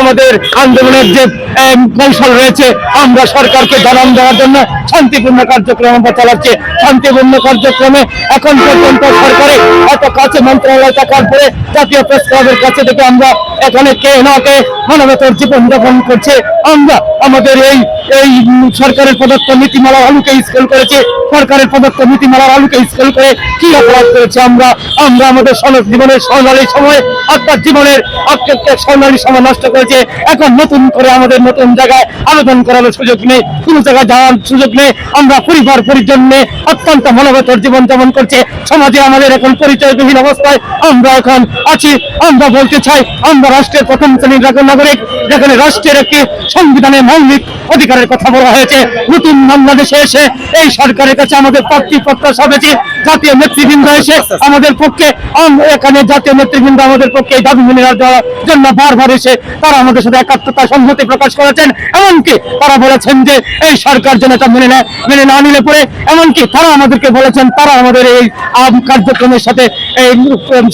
আমাদের আন্দোলনের যে কৌশল রয়েছে, আমরা সরকারকে জানান দেওয়ার জন্য শান্তিপূর্ণ কার্যক্রম আমরা চালাচ্ছি। শান্তিপূর্ণ কার্যক্রমে এখন পর্যন্ত সরকারে এত কাছে মন্ত্রণালয় থাকার পরে জাতীয় প্রেস ক্লাবের কাছে থেকে আমরা এখানে কে না কে মানবতার জীবন যাপন করছে, আমরা আমাদের এই এই সরকারের প্রদত্ত নীতিমালা আলুকে স্কেল করেছে। সরকারের প্রদত্ত নীতিমালার আলুকে স্কেল করে কি অপরাধ করেছে আমরা? আমরা আমাদের সমাজ জীবনের স্বর্ণালী সময়, অর্থাৎ জীবনের অত্যন্ত স্বর্ণালী সময় নষ্ট করেছে। এখন নতুন করে আমাদের নতুন জায়গায় আবেদন করার সুযোগ নেই, কোনো জায়গায় যাওয়ার সুযোগ নেই। আমরা পরিবার পরিজন নিয়ে অত্যন্ত মনোবতর জীবন যাপন করছে। সমাজে আমাদের এখন পরিচয়বিহীন অবস্থায় আমরা এখন আছি। আমরা বলতে চাই, আমরা রাষ্ট্রের প্রথম শ্রেণির নাগরিক যেখানে রাষ্ট্রের একটি সংবিধানের মৌলিক অধিকারের কথা বলা হয়েছে। নতুন বাংলাদেশে এসে এই সরকারের কাছে আমাদের প্রার্থী প্রত্যাশা পেয়েছি জাতীয় নেতৃবৃন্দ এসে আমাদের পক্ষে এখানে জাতীয় নেতৃবৃন্দ আমাদের পক্ষে এই দাবি মেনে দেওয়ার জন্য বারবার এসে তারা আমাদের সাথে একাত্মতা, সংহতি প্রকাশ করেছেন। এমনকি তারা বলেছেন যে এই সরকার যেন এটা মেনে নেয়, মেনে না নিলে পরে এমনকি তারা আমাদেরকে বলেছেন, তারা আমাদের এই কার্যক্রমের সাথে এই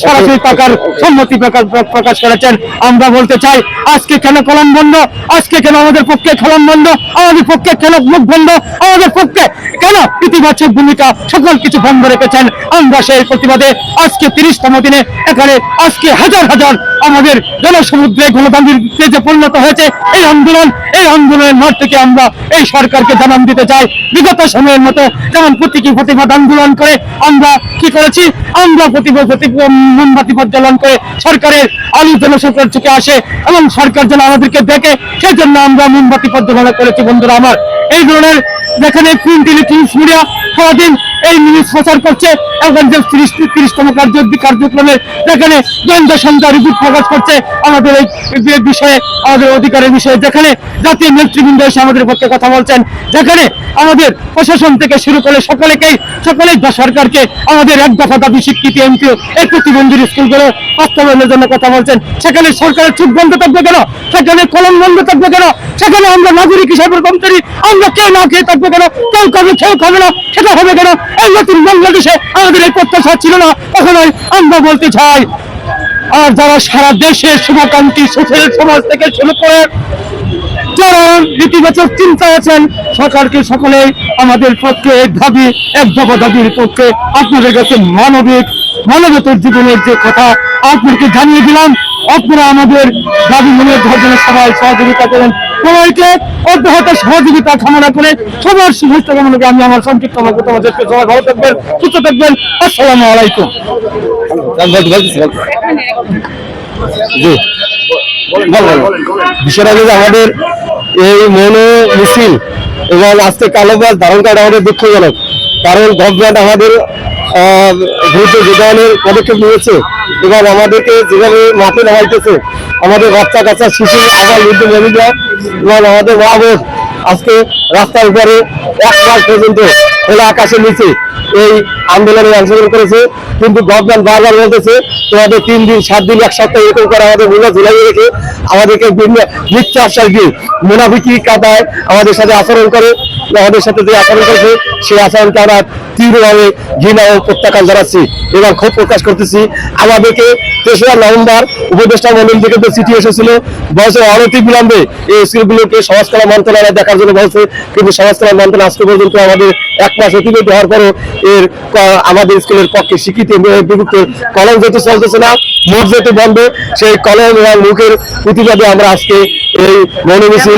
সরাসরি টাকার সম্মতি প্রকাশ করেছেন। আমরা বলতে চাই, আজকে কেন কলম বন্ধ? আজকে কেন আমাদের পক্ষে কলম বন্ধ? আমাদের পক্ষে কেন মুখ বন্ধ? আমাদের পক্ষে কেন ইতিবাচক ভূমিকা সকল কিছু বন্ধ রেখেছেন। আমরা সেই প্রতিবাদে আজকে তিরিশতম দিনে এখানে আজকে হাজার হাজার আমাদের জনসমুদ্রে গণতান্ত্রিক যে পরিণত হয়েছে। এই আন্দোলন, এই আন্দোলনের মাঠ থেকে আমরা এই সরকারকে জানান দিতে চাই। বিগত সময়ের মতো যেমন প্রতীকী প্রতিবাদ আন্দোলন করে আমরা কি করেছি? আমরা প্রতিবাদ মোমবাতি প্রজ্বলন করে সরকারের আলু জনসরকার থেকে আসে এবং সরকার যেন আমাদেরকে দেখে সেই জন্য আমরা মোমবাতি প্রজ্বলন করেছি বন্ধুরা আমার। এই ধরনের যেখানে প্রিন্ট ইলেকট্রনিক্স মিডিয়া সারাদিন এই নিউজ প্রচার করছে যে তিরিশ তিরিশতম কার্য কার্যক্রমে যেখানে দ্বন্দ্ব সংখ্যা রিপোর্ট প্রকাশ করছে, আমাদের এই বিষয়ে, আমাদের অধিকারের বিষয়ে, যেখানে জাতীয় নেতৃবৃন্দ এসে আমাদের পক্ষে কথা বলছেন, যেখানে আমাদের প্রশাসন থেকে শুরু করে সকলেকেই, সকলেই সরকারকে আমাদের এক দফা দাবি স্বীকৃতি এমপিও এই প্রতিবন্ধীর স্কুলগুলো বাস্তবায়নের জন্য কথা বলছেন। সেখানে সরকারের চুপ বন্ধ থাকবে কেন? সেখানে কলম বন্ধ থাকবে কেন? সেখানে আমরা নাগরিক হিসাবে কমতারি আমরা কেউ না খেয়ে থাকব? কেন? কেউ খাবে কেউ খাবে না। সেটা হবে কেন? এই নতুন বাংলাদেশে আমাদের এই প্রত্যাশা ছিল না। কখনোই আমরা বলতে চাই, আর যারা সারা দেশে শুভাকাঙ্ক্ষী সুখের সমাজ থেকে শুরু করে যারা ইতিবাচক চিন্তা আছেন, সরকারকে সকলে আমাদের পক্ষে দাবি, এক দফা দাবির পক্ষে আপনাদের কাছে মানবিক, মানবতার জীবনের যে কথা আপনাকে জানিয়ে দিলাম, আপনারা আমাদের দাবি মেনে ধরার সবাই সহযোগিতা করেন। সবাইকে অব্যাহত সহযোগিতা কামনা করে সবার শুভেচ্ছা আমি আমার সংক্ষিপ্ত সবাই ভালো থাকবেন, সুস্থ থাকবেন। আসসালামু আলাইকুম। আমাদের এই মনো মিছিল এবং আজকে কালোবাস ধারণ করা আমাদের দুঃখজনক। কারণ গভর্নমেন্ট আমাদের বিরুদ্ধে যে পদক্ষেপ নিয়েছে এবং আমাদেরকে যেভাবে মাঠে নামাইতেছে, আমাদের বাচ্চা কাচ্চা শিশু আবার বৃদ্ধ মহিলা এবং আমাদের মা বোন আজকে রাস্তার উপরে এক মাস পর্যন্ত খোলা আকাশের নিচে এই আন্দোলনে অংশগ্রহণ করেছে। কিন্তু গভর্নমেন্ট বারবার বলতেছে, তোমাদের তিন দিন, সাত দিন, এক সপ্তাহ এরকম করে আমাদের মূল্য ঝুলাই রেখে আমাদেরকে মিথ্যা আশ্বাস দিয়ে মুনাফিকি কাদায় আমাদের সাথে আচরণ করে, আমাদের সাথে যে আচরণ করেছে, সেই আচরণকে আমরা তীব্রভাবে ঘৃণা ও প্রত্যাখ্যান জানাচ্ছি এবং ক্ষোভ প্রকাশ করতেছি। আমাদেরকে তেসরা নভেম্বর উপদেষ্টা মন্ডল থেকে তো চিঠি এসেছিল বয়সের অনতি বিলম্বে এই স্কুলগুলোকে সমাজকলা মন্ত্রণালয় দেখার জন্য বলছে। কিন্তু সমাজকলা মন্ত্রণালয় আজকে পর্যন্ত আমাদের এক মাস অতিবাহিত হওয়ার পরও এর আমাদের স্কুলের পক্ষে স্বীকৃতি বিভক্ত কলম যেহেতু চলতেছে না, মুখ যেহেতু বন্ধ, সেই কলম এবং মুখের প্রতিবাদে আমরা আজকে এই মনোমিছিল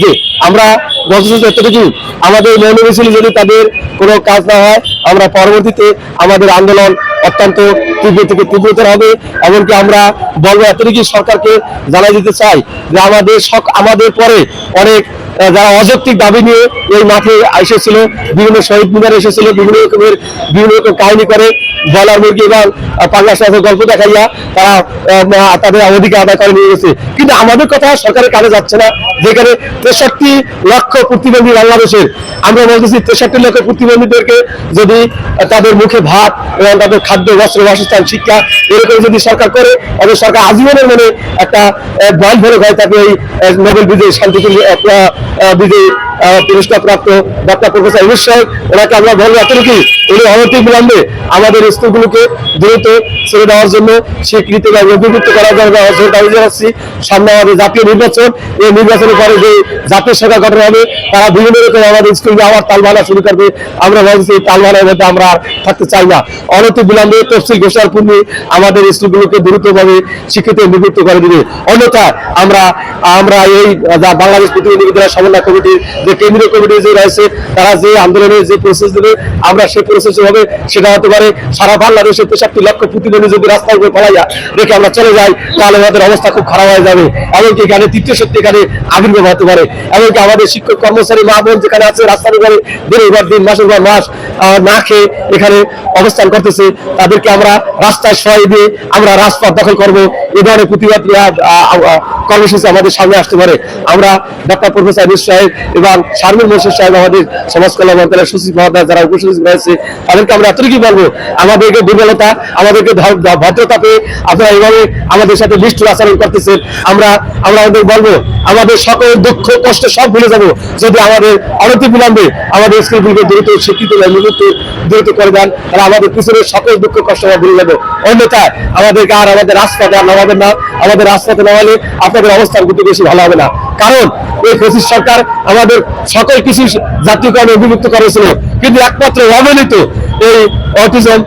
জি আমরা যথেষ্ট এতটুকু আমাদের মৌন মিছিল যদি তাদের কোনো কাজ না হয়, আমরা পরবর্তীতে আমাদের আন্দোলন অত্যন্ত তীব্র থেকে তীব্রতর হবে। এমনকি আমরা বলব এতটুকু সরকারকে জানাই দিতে চাই যে আমাদের আমাদের পরে অনেক যারা অযৌক্তিক দাবি নিয়ে এই মাঠে এসেছিল বিভিন্ন শহীদ মিনার এসেছিল বিভিন্ন রকমের বিভিন্ন রকম কাহিনী করে বলার মুরগি এবং আহ, পাঙ্গাস মাছের গল্প দেখাইয়া তারা তাদের অধিকার আদায় করে নিয়ে গেছে। কিন্তু আমাদের কথা সরকারের কাজে যাচ্ছে না। যেখানে তেষট্টি লক্ষ প্রতিবন্ধী বাংলাদেশের আমরা বলতেছি তেষট্টি লক্ষ প্রতিবন্ধীদেরকে যদি তাদের মুখে ভাত এবং তাদের খাদ্য বস্ত্র বাসস্থান শিক্ষা এরকম যদি সরকার করে তবে সরকার আজীবনের মনে একটা বল ভরে হয় তাকে এই নোবেল বিজয়ী শান্তি বিজয়ী পুরস্কার প্রাপ্ত ডক্টর প্রফেসর ইউনুস সাহেব। ওনাকে আমরা বলব এতটুকু উনি অনতি বিলম্বে আমাদের স্কুলগুলোকে দ্রুত ছেড়ে দেওয়ার জন্য স্বীকৃতি বা অভিযুক্ত করার জন্য দাবি জানাচ্ছি। সামনে আমাদের জাতীয় নির্বাচন, এই নির্বাচনের পরে যে জাতীয় সরকার গঠন হবে, তারা বিভিন্ন রকম আমাদের স্কুলকে আবার তালবানা শুরু করবে। আমরা ভাবছি এই তালবানার মধ্যে আমরা আর থাকতে চাই না। অনতি বিলম্বে তফসিল ঘোষণার পূর্বে আমাদের স্কুলগুলোকে দ্রুতভাবে স্বীকৃতি নিযুক্ত করে দিবে। অন্যথায় আমরা আমরা এই বাংলাদেশ প্রতিনিধি সমন্বয় কমিটির যে কেন্দ্রীয় কমিটি যে রয়েছে, তারা যে আন্দোলনের যে প্রসেস দেবে, আমরা সেই প্রসেস হবে সেটা হতে পারে সারা বাংলাদেশের তেষট্টি লক্ষ যদি রাস্তার উপরে রেখে আমরা চলে যাই, তাহলে আমাদের অবস্থা খুব খারাপ হয়ে যাবে। এমনকি এখানে তৃতীয় আবির্ভাব হতে পারে। এমনকি আমাদের শিক্ষক, কর্মচারী, মা বোন যেখানে আছে, রাস্তার উপরে দিন, মাসের পর মাস না খেয়ে এখানে অবস্থান করতেছে, তাদেরকে আমরা রাস্তায় সহায় দিয়ে আমরা রাজপথ দখল করব। এই ধরনের প্রতিবাদ কর্মসূচি আমাদের সামনে আসতে পারে। আমরা ডক্টর প্রফেসর ইউনুস সাহেব এবং শারমিন মোর্শেদ সাহেব আমাদের সমাজ কল্যাণ মন্ত্রণালয়ের সচিব মহোদয়, যারা উপসচিব রয়েছে তাদেরকে আমরা এতটুকুই বলব, আমাদেরকে দুর্বলতা, আমাদেরকে ভদ্রতা পেয়ে আপনারা এইভাবে আমাদের সাথে নিষ্ঠুর আচরণ করতেছেন। আমরা আমরা আমাদের বলব, আমাদের সকল দুঃখ, কষ্ট সব ভুলে যাব। যদি আমাদের অনতি বিলম্বে আমাদের স্কুলগুলোকে দ্রুত শিক্ষিত নিযুক্ত, দ্রুত করে দেন, তাহলে আমাদের পিছনের সকল দুঃখ, কষ্ট আমরা ভুলে যাব। অন্যথায় আমাদেরকে আর আমাদের রাজপথে আর নামাবেন না। আমাদের রাজপথে নামালে আপনাদের অবস্থান কিন্তু বেশি ভালো হবে না। কারণ এই পঁচিশ সরকার আমাদের সকল কিছু জাতীয়করণে অভিযুক্ত করেছিল। কিন্তু একমাত্র অবহেলিত এই অটিজম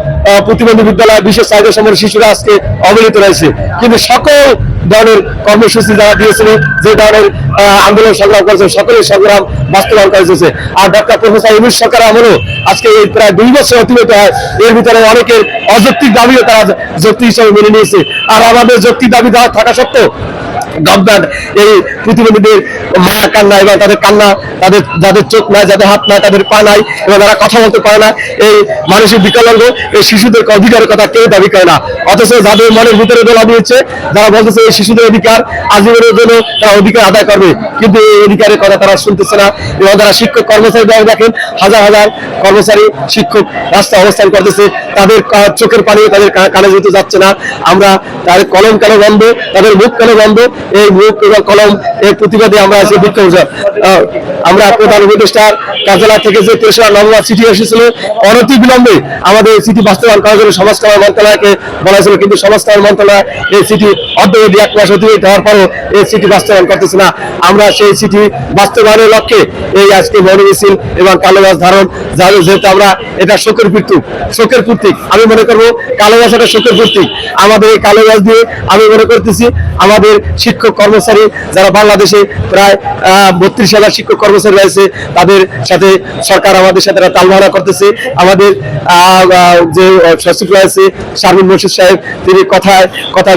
প্রতিবন্ধী বিদ্যালয়, বিশেষ চাহিদা সম্পন্ন শিশুরা আজকে অবহেলিত রয়েছে। কিন্তু সকল ধরনের কর্মসূচি যারা দিয়েছিল, যে ধরনের আন্দোলন সংগ্রাম করেছে, সকলের সংগ্রাম বাস্তবায়ন করা হয়েছে। আর ডক্টর প্রফেসর ইউনুস সরকার আমলও আজকে এই প্রায় দুই বছর অতিবাহিত হয়। এর ভিতরে অনেকের অযৌক্তিক দাবিও তারা যৌক্তিক হিসাবে মেনে নিয়েছে। আর আমাদের যৌক্তিক দাবি থাকা সত্ত্বেও গভর্নমেন্ট এই প্রতিবন্ধীদের মায়া কান্না এবং তাদের কান্না, তাদের, যাদের চোখ নাই, যাদের হাত নাই, তাদের পা নাই, এবং তারা কথা বলতে পারে না, এই মানসিক বিকলাঙ্গ, এই শিশুদের অধিকারের কথা কেউ দাবি করে না। অথচ যাদের মনের ভিতরে দোলা দিয়েছে, যারা বলতেছে এই শিশুদের অধিকার, আজীবনের জন্য তারা অধিকার আদায় করবে। কিন্তু এই অধিকারের কথা তারা শুনতেছে না। এবং যারা শিক্ষক কর্মচারী যারা দেখেন, হাজার হাজার কর্মচারী, শিক্ষক রাস্তায় অবস্থান করতেছে, তাদের চোখের পানি তাদের কানে যেতে যাচ্ছে না, আমরা তাদের কলম কেন বন্ধ তাদের মুখ কেন বন্ধ এই মুখ এবং কলম এর প্রতিবাদে আমরা আজকে বিক্ষোভ আমরা প্রধান উপদেষ্টার কার্যালয় থেকে যে তেসরা নভেম্বর চিঠি এসেছিল অনতি বিলম্বে আমাদের এই চিঠি বাস্তবায়ন করার জন্য সমাজ কল্যাণ মন্ত্রণালয়কে বলা হয়েছিল কিন্তু সমাজ কল্যাণ মন্ত্রণালয় এই চিঠি অর্ধবধি এক মাস অতিবাহিত হওয়ার পরও এই চিঠি বাস্তবায়ন করতেছে না। আমরা সেই চিঠি বাস্তবায়নের লক্ষ্যে এই আজকে মনে মিছিল এবং কালো মাছ ধারণ, যার- যেহেতু আমরা এটা শোকের প্রতীক শোকের প্রতীক আমি মনে করব কালো মাছ একটা শোকের প্রতীক আমাদের এই কালো মাছ দিয়ে আমি মনে করতেছি আমাদের শিক্ষক কর্মচারী যারা বাংলাদেশে প্রায় বত্রিশ হাজার শিক্ষক কর্মচারী রয়েছে, তাদের সাথে সরকার আমাদের সাথে তালমারা করতেছে। আমাদের যে সচিব রয়েছে, শারমিন মুর্শিদ সাহেব, তিনি কথায়, কথা